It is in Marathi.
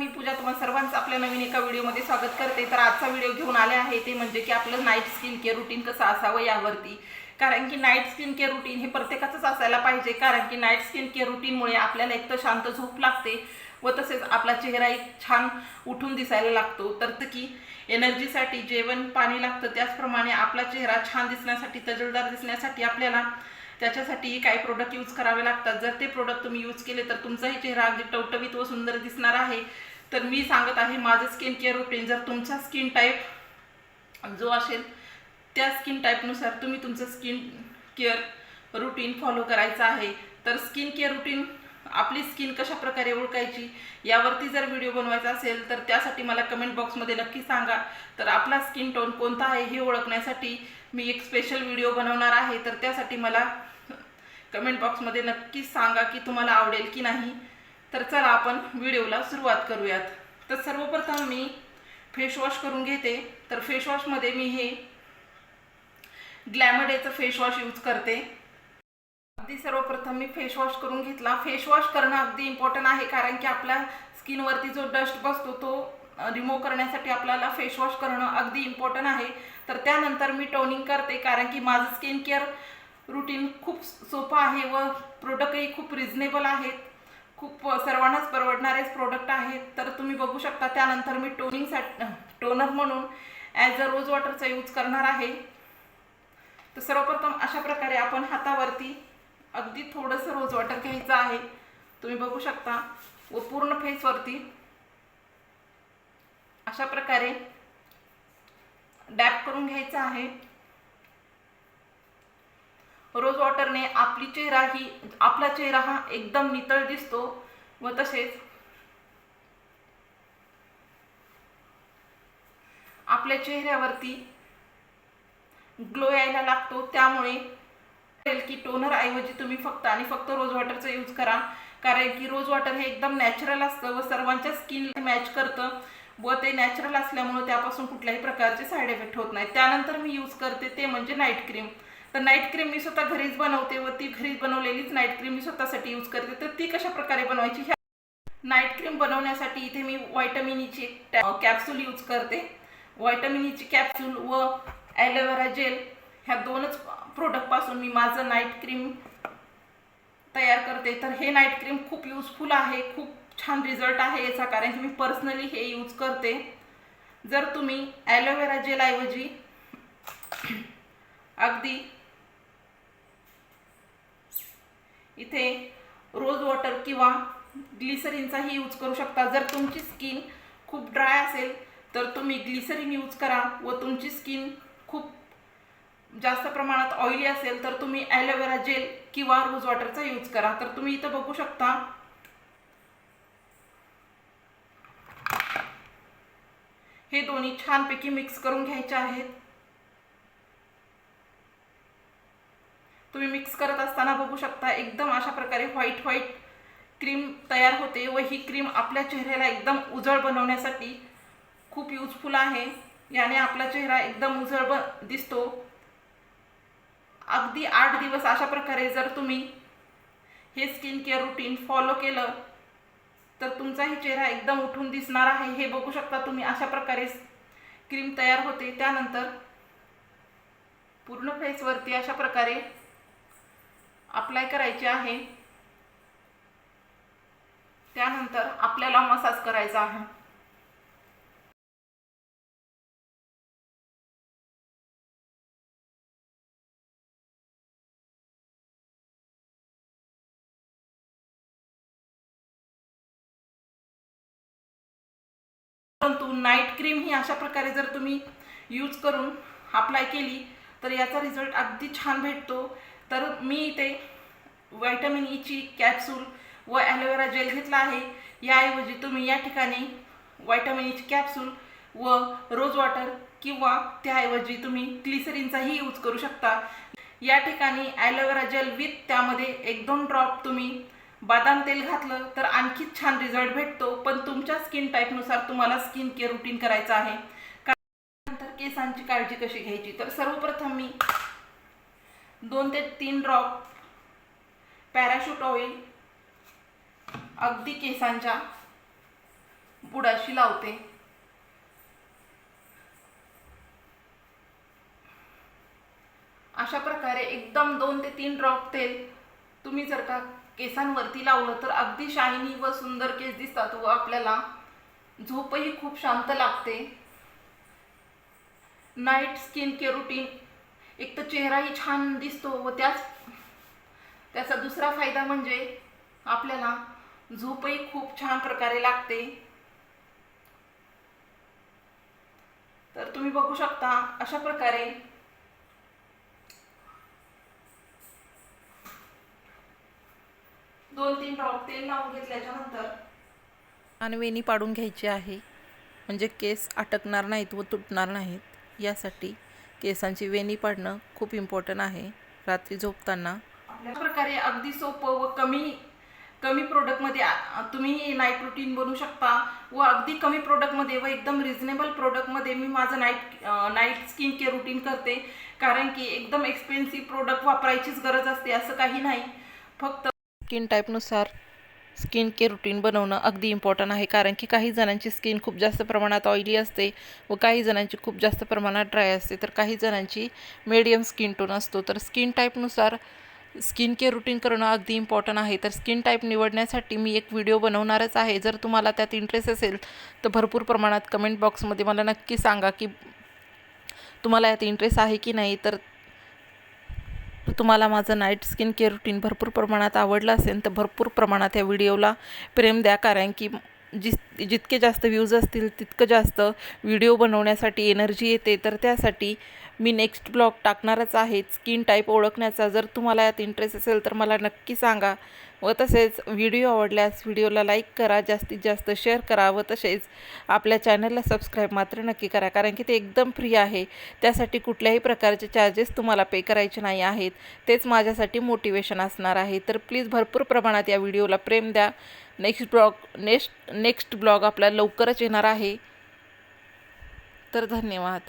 मी पूजा तुम्हाला सर्वांचं आपल्या नवीन एका व्हिडिओमध्ये स्वागत करते. तर आजचा व्हिडिओ घेऊन आले आहे ते म्हणजे की आपलं नाईट स्किन केअर रुटीन कसं असावं यावरती. कारण की नाईट स्किन केअर रुटीन हे प्रत्येकाचंच असायला पाहिजे. कारण की नाईट स्किन केअर रुटीनमुळे आपल्याला एक तर शांत झोप लागते व तसेच आपला चेहराही छान उठून दिसायला लागतो. तर की एनर्जीसाठी जेवण पाणी लागतं. त्याचप्रमाणे आपला चेहरा छान दिसण्यासाठी तजलदार दिसण्यासाठी आपल्याला त्याच्यासाठी काही प्रोडक्ट यूज करावे लागतात. जर ते प्रोडक्ट तुम्ही यूज केले तर तुमचाही चेहरा अगदी टवटवीत व सुंदर दिसणार आहे. तर मी सांगत आहे माझं स्किन केअर रुटीन जर तुमचा स्किन टाईप जो असेल त्या स्किन टाईपनुसार तुम्ही तुमचं स्किन केअर रुटीन फॉलो करायचं आहे. तर स्किन केअर रुटीन आपली स्किन कशा प्रकारे ओळखायची यावरती जर व्हिडिओ बनवायचा असेल तर त्यासाठी मला कमेंट बॉक्समध्ये नक्की सांगा. तर आपला स्किन टोन कोणता आहे हे ओळखण्यासाठी मी एक स्पेशल व्हिडिओ बनवणार आहे तर त्यासाठी मला कमेंट बॉक्समध्ये नक्कीच सांगा की तुम्हाला आवडेल की नाही. तर चला आपण व्हिडिओला सुरुवात करूयात. तर सर्वप्रथम मी फेसवॉश करून घेते. तर फेसवॉशमध्ये मी हे ग्लॅमडेचं फेसवॉश यूज करते. अगदी सर्वप्रथम मी फेसवॉश करून घेतला. फेसवॉश करणं अगदी इम्पॉर्टंट आहे कारण की आपल्या स्किनवरती जो डस्ट बसतो तो रिमूव्ह करण्यासाठी आपल्याला फेसवॉश करणं अगदी इम्पॉर्टंट आहे. तर त्यानंतर मी टोनिंग करते कारण की माझं स्किन केअर रुटीन खूप सोपं आहे व प्रोडक्टही खूप रिजनेबल आहेत. खूप सर्वांनाच परवडणारेच प्रोडक्ट आहेत. तर तुम्ही बघू शकता त्यानंतर मी टोनिंगसाठी टोनर म्हणून ॲज अ रोज वॉटरचा यूज करणार आहे. तर सर्वप्रथम अशा प्रकारे आपण हातावरती अगदी थोडंसं रोज वॉटर घ्यायचं आहे. तुम्ही बघू शकता व पूर्ण फेसवरती अशा प्रकारे डॅप करून घ्यायचा आहे. रोज वॉटरने आपली चेहरा ही आपला चेहरा हा एकदम नितळ दिसतो व तसेच आपल्या चेहऱ्यावरती ग्लो यायला लागतो. त्यामुळे की टोनर ऐवजी तुम्ही फक्त आणि फक्त रोज वॉटरचा यूज करा. कारण की रोज वॉटर हे एकदम नॅचरल असतं व सर्वांच्या स्किन मॅच करतं. व ते नॅचरल असल्यामुळे त्यापासून कुठल्याही प्रकारचे साईड इफेक्ट होत नाही त्यानंतर मी यूज करते ते म्हणजे नाईट क्रीम तर नाईट क्रीम मी स्वतः घरीच बनवते व ती घरीच बनवलेलीच नाईट क्रीम मी स्वतःसाठी यूज करते. तर ती कशा प्रकारे बनवायची? ह्या नाईट क्रीम बनवण्यासाठी इथे मी व्हायटमिनीची कॅप्सूल यूज करते. व्हायटमिनीची e कॅप्सूल व ॲलोवेरा जेल ह्या दोनच प्रोडक्टपासून मी माझं नाईट क्रीम तयार करते. तर हे नाईट क्रीम खूप युजफुल आहे खूप छान रिझल्ट आहे याचा कारण की मी पर्सनली हे यूज करते. जर तुम्ही ॲलोवेरा जेलऐवजी अगदी इथे रोज वॉटर किंवा ग्लिसरीनचाही यूज करू शकता. जर तुमची स्किन खूप ड्राय असेल तर तुम्ही ग्लिसरीन यूज करा व तुमची स्किन खूप जास्त प्रमाणात ऑइली असेल तर तुम्ही ॲलोवेरा जेल किंवा रोज वॉटरचा यूज करा. तर तुम्ही इथं बघू शकता हे दोन्ही छानपैकी मिक्स करून घ्यायचे आहेत. तुम्ही मिक्स करत असताना बघू शकता एकदम अशा प्रकारे व्हाईट व्हाईट क्रीम तयार होते व ही क्रीम आपल्या चेहऱ्याला एकदम उजळ बनवण्यासाठी खूप युजफुल आहे. याने आपला चेहरा एकदम उजळ ब दिसतो. अगदी आठ दिवस अशा प्रकारे जर तुम्ही हे स्किन केअर रुटीन फॉलो केलं तर तुमचाही चेहरा एकदम उठून दिसणार आहे हे बघू शकता तुम्ही अशा प्रकारे क्रीम तयार होते. त्यानंतर पूर्ण फेसवरती अशा प्रकारे अप्लाय करायची आहे. त्यानंतर आपल्याला मसाज करायचा आहे. परंतु नाईट क्रीम ही अशा प्रकारे जर तुम्ही यूज करून अप्लाय केली तर याचा रिझल्ट अगदी छान भेटतो. तर मी इथे व्हायटमिन ईची कॅप्सूल व ॲलोवेरा जेल घेतला आहे. याऐवजी तुम्ही या ठिकाणी व्हायटमिन ईची कॅप्सूल व रोज वॉटर किंवा त्याऐवजी तुम्ही ग्लिसरीनचाही यूज करू शकता. या ठिकाणी ॲलोवेरा जेल विथ त्यामध्ये एक दोन ड्रॉप तुम्ही बदाम तेल घातलं तर आणखीच छान रिझल्ट भेटतो. पण तुमच्या स्किन टाईपनुसार तुम्हाला स्किन केअर रुटीन करायचं आहे. नंतर केसांची काळजी कशी घ्यायची? तर सर्वप्रथम मी दोन ते तीन ड्रॉप पॅराशूट ऑइल अगदी केसांच्या बुडाशी लावते. अशा प्रकारे एकदम दोन ते तीन ड्रॉप तेल तुम्ही जर का केसांवरती लावलं तर अगदी शायनी व सुंदर केस दिसतात व आपल्याला झोपही खूप शांत लागते. नाईट स्किन केअर रुटीन एक तर चेहराही छान दिसतो व त्याच त्याचा दुसरा फायदा म्हणजे आपल्याला झोपही खूप छान प्रकारे लागते. तर तुम्ही बघू शकता अशा प्रकारे दोन तीन ड्रॉप तेल लावून घेतल्याच्या नंतर आणि वेणी पाडून घ्यायची आहे. म्हणजे केस अटकणार नाहीत व तुटणार नाहीत. यासाठी केसांची वेणी पाडणं खूप इम्पॉर्टंट आहे. रात्री झोपताना. आपल्या प्रकारे अगदी सोपं व कमी कमी प्रोडक्टमध्ये तुम्ही नाईट रुटीन बनवू शकता व अगदी कमी प्रोडक्टमध्ये व एकदम रिझनेबल प्रोडक्टमध्ये मी माझं night night skin care routine करते. कारण की एकदम एक्सपेन्सिव्ह प्रोडक्ट वापरायचीच गरज असते असं काही नाही. फक्त स्किन टाईपनुसार स्किन केअर रुटीन बनवणं अगदी इम्पॉर्टंट आहे. कारण की काही जणांची स्किन खूप जास्त प्रमाणात ऑइली असते व काही जणांची खूप जास्त प्रमाणात ड्राय असते. तर काही जणांची मीडियम स्किन टोन असतो. तर स्किन टाईपनुसार स्किन केअर रुटीन करणं अगदी इम्पॉर्टंट आहे. तर स्किन टाईप निवडण्यासाठी मी एक व्हिडिओ बनवणारच आहे. जर तुम्हाला त्यात इंटरेस्ट असेल तर भरपूर प्रमाणात कमेंट बॉक्समध्ये मला नक्की सांगा की तुम्हाला यात इंटरेस्ट आहे की नाही. तर तुम्हाला माझं नाईट स्किन केअर रुटीन भरपूर प्रमाणात आवडलं असेल तर भरपूर प्रमाणात या व्हिडिओला प्रेम द्या. कारण की जिस जितके जास्त व्ह्यूज असतील तितकं जास्त व्हिडिओ बनवण्यासाठी एनर्जी येते. तर त्यासाठी मी नेक्स्ट ब्लॉग टाकणारच आहे. स्किन टाईप ओळखण्याचा. जर तुम्हाला यात इंटरेस्ट असेल तर मला नक्की सांगा. व तसेच व्हिडिओ आवडल्यास व्हिडिओला लाईक करा. जास्तीत जास्त शेअर करा. व तसेच आपल्या चॅनलला सबस्क्राईब मात्र नक्की करा. कारण की ते एकदम फ्री आहे. त्यासाठी कुठल्याही प्रकारचे चार्जेस तुम्हाला पे करायचे नाही आहेत. तेच माझ्यासाठी मोटिवेशन असणार आहे. तर प्लीज भरपूर प्रमाणात या व्हिडिओला प्रेम द्या. Next blog next next blog आपला लवकरच येणार आहे. तर धन्यवाद.